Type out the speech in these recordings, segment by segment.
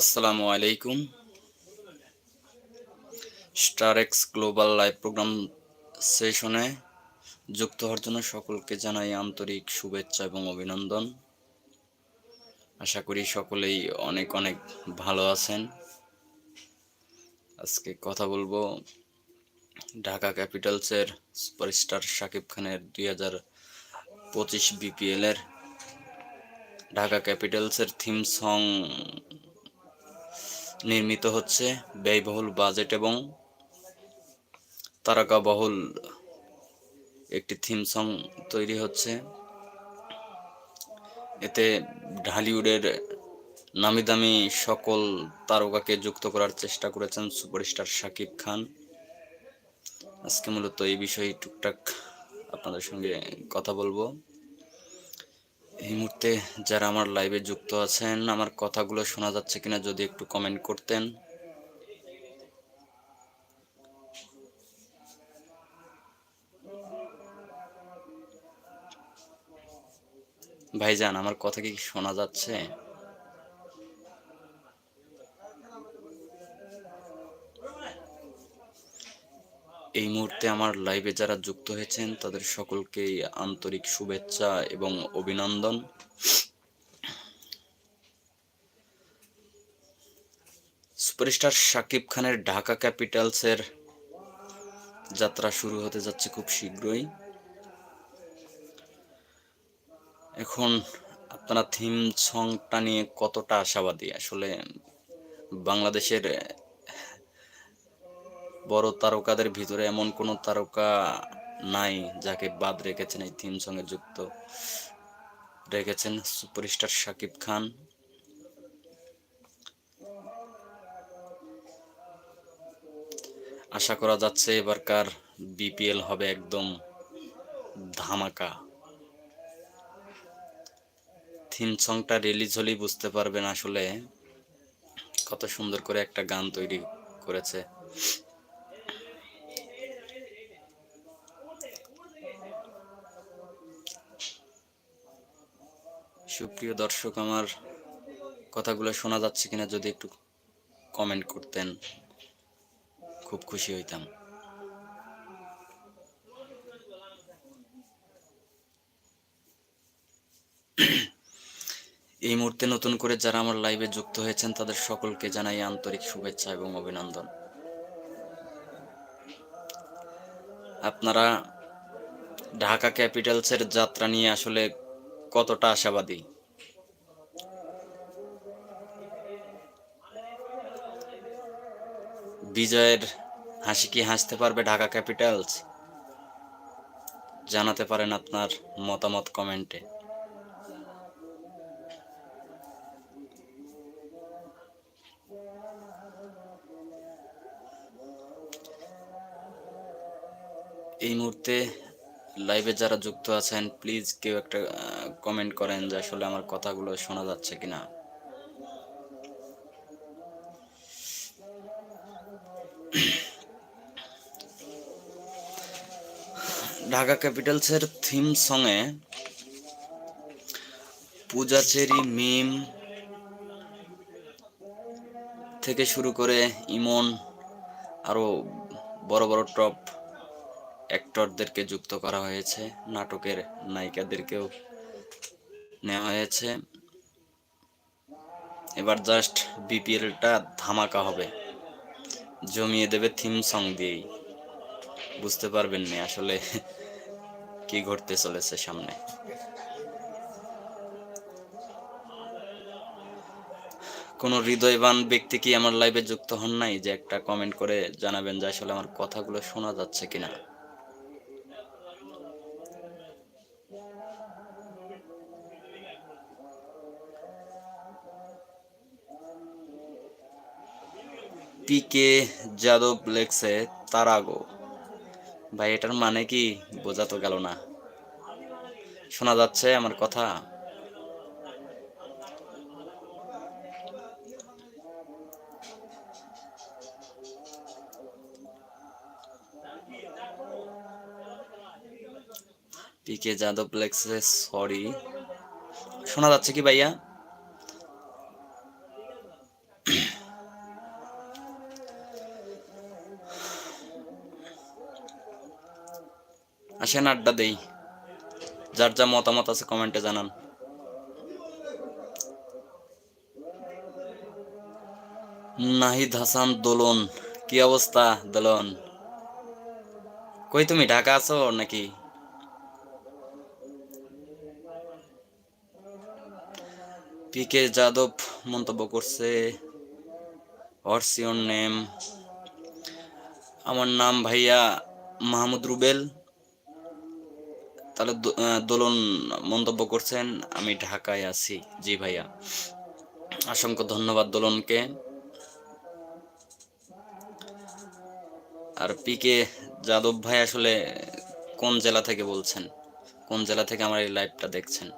আসসালামু আলাইকুম। Star X global live program সেশনে যুক্ত হওয়ার জন্য সকলকে জানাই আন্তরিক শুভেচ্ছা এবং অভিনন্দন। আশা করি সকলেই অনেক অনেক ভালো আছেন। আজকে কথা বলব ঢাকা ক্যাপিটালসের সুপারস্টার শাকিব খানের দুই হাজার পঁচিশ বিপিএল এর। ঢাকা ক্যাপিটালসের থিম সং নির্মিত হচ্ছে ব্যয়বহুল বাজেট এবং তারকাবহুল একটি থিম সং তৈরি হচ্ছে। এতে ঢালিউডের নামি দামি সকল তারকাকে যুক্ত করার চেষ্টা করেছেন সুপারস্টার শাকিব খান। আজকে মূলত এই বিষয়ে টুকটাক আপনাদের সঙ্গে কথা বলব। এই মুহূর্তে যারা আমার লাইভে যুক্ত আছেন, আমার কথাগুলো শোনা যাচ্ছে কিনা যদি একটু কমেন্ট করতেন। ভাইজান, আমার কথা কি শোনা যাচ্ছে? এই মুহূর্তে আমার লাইভে যারা যুক্ত হয়েছেন, তাদের সকলকেই আন্তরিক শুভেচ্ছা এবং অভিনন্দন। সুপারস্টার শাকিব খানের ঢাকা ক্যাপিটালসের যাত্রা শুরু হতে যাচ্ছে খুব শীঘ্রই। এখন আপনারা থিম সংটা নিয়ে কতটা আশাবাদী? আসলে বাংলাদেশের বড় তারকাদের ভিতরে এমন কোনো তারকা নাই যাকে বাদ রেখেছেন এই থিম সঙ্গে যুক্ত। রেখেছেন সুপারস্টার শাকিব খান। আশা করা যাচ্ছে এবারকার বিপিএল হবে একদম ধামাকা। থিম সংটা রিলিজ হলেই বুঝতে পারবেন আসলে কত সুন্দর করে একটা গান তৈরি করেছে। সুপ্রিয় দর্শক, আমার কথাগুলো শোনা যাচ্ছে কিনা যদি একটু কমেন্ট করতেন, খুব খুশি হইতাম। এই মুহূর্তে নতুন করে যারা আমার লাইভে যুক্ত হয়েছেন, তাদের সকলকে জানাই আন্তরিক শুভেচ্ছা এবং অভিনন্দন। আপনারা ঢাকা ক্যাপিটালসের যাত্রা নিয়ে আসলে কতটা আশাবাদী? বিজয়ের হাসি কি হাসতে পারবে ঢাকা ক্যাপিটালস? জানাতে পারেন আপনার মতামত কমেন্টে। এই মুহূর্তে লাইভে যারা যুক্ত আছেন প্লিজ কেউ একটা কমেন্ট করেন যে আসলে আমার কথাগুলো শোনা যাচ্ছে কিনা। ঢাকা ক্যাপিটালসের থিম সঙ্গে পূজাচেরি মিম থেকে শুরু করে ইমন আরও বড় বড় টপ অ্যাক্টরদেরকে যুক্ত করা হয়েছে, নাটকের নায়িকাদেরকেও নেওয়া হয়েছে। এবার জাস্ট বিপিএলটা ধামাকা হবে, জমিয়ে দেবে থিম সং দিয়েই। বুঝতে পারবেন না আসলে কি ঘটতে চলেছে সামনে? কোনো হৃদয়বান ব্যক্তি কি আমার লাইভে যুক্ত হন নাই যে একটা কমেন্ট করে জানাবেন যে আসলে আমার কথাগুলো শোনা যাচ্ছে কিনা? পিকে যাদব লেখছে, তারাগো। ভাই, এটার মানে কি? বোঝা তো গেল না। শোনা যাচ্ছে আমার কথা। পিকে যাদব লেখছে সরি শোনা যাচ্ছে কি ভাইয়া? আসেন, আড্ডা দেই। যার যা মতামত আছে কমেন্টে জানান। নাহিদ হাসান, দোলন, কি অবস্থা? দোলন। কই তুমি, ঢাকা আছো নাকি? পিকে যাদব মন্তব্য করছে হোয়াটস নেম আমার নাম ভাইয়া মাহমুদ রুবেল। তাহলে দোলন মন্তব্য করছেন, আমি ঢাকায় আছি। জি ভাইয়া। অসংখ্য ধন্যবাদ দোলনকে। আর পিকে যাদব ভাই আসলে কোন জেলা থেকে বলছেন? কোন জেলা থেকে আমার এই লাইভটা দেখছেন?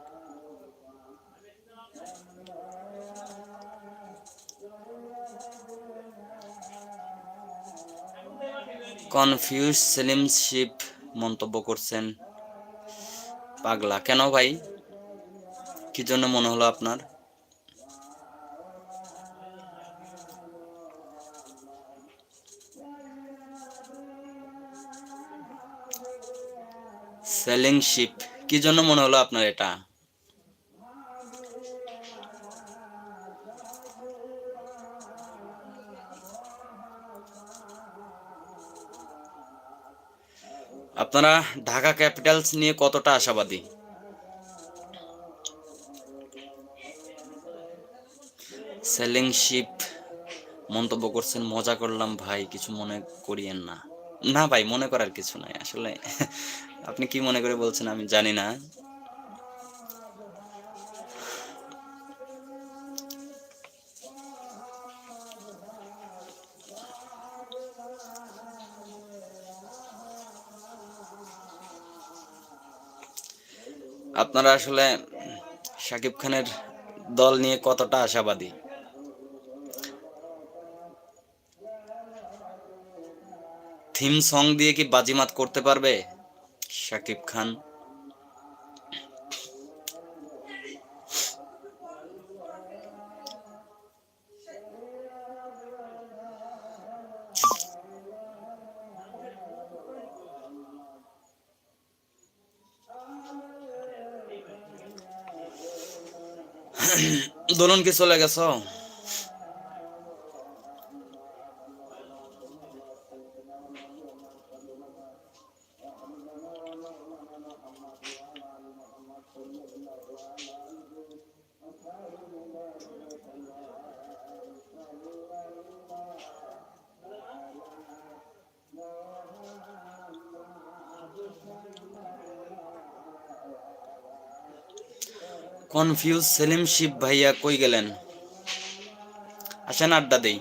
কনফিউজ সেলিম শিপ মন্তব্য করছেন। পাগলা। কেন ভাই? কি জন্য মনে হলো আপনার? সেলিং শিপ কি জন্য মনে হলো আপনার এটা? আপনারা ঢাকা ক্যাপিটালস নিয়ে কতটা আশাবাদী? সেলিং শিপ মন্তব্য করছেন, মজা করলাম ভাই, কিছু মনে করিয়েন না। না ভাই, মনে করার কিছু নাই। আসলে আপনি কি মনে করে বলছেন আমি জানি না। আপনারা আসলে শাকিব খানের দল নিয়ে কতটা আশাবাদী? থিম সং দিয়ে কি বাজিমাত করতে পারবে শাকিব খান? দোলন কি চলে গেছ কনফিউজ সেলিম শিব ভাইয়া কই গেলেন? আসেন আড্ডা দেই।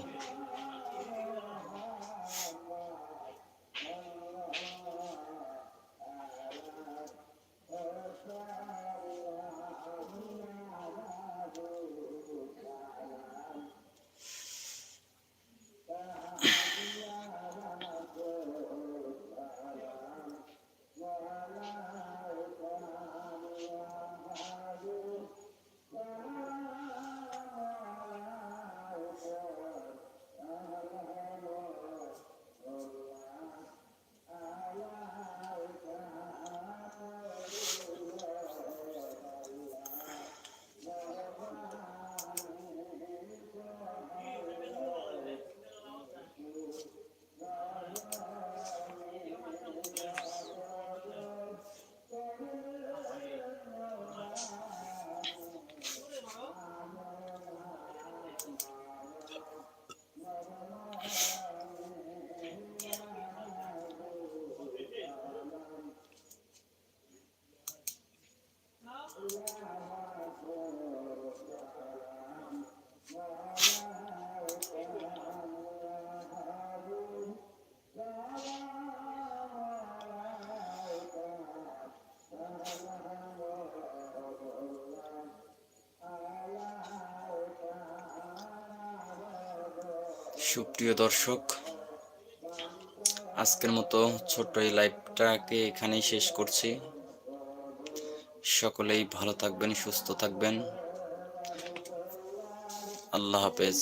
সুপ্রিয় দর্শক, আজকের মতো ছোট্ট এই লাইভটাকে এখানেই শেষ করছি। সকলেই ভালো থাকবেন, সুস্থ থাকবেন। আল্লাহ হাফেজ।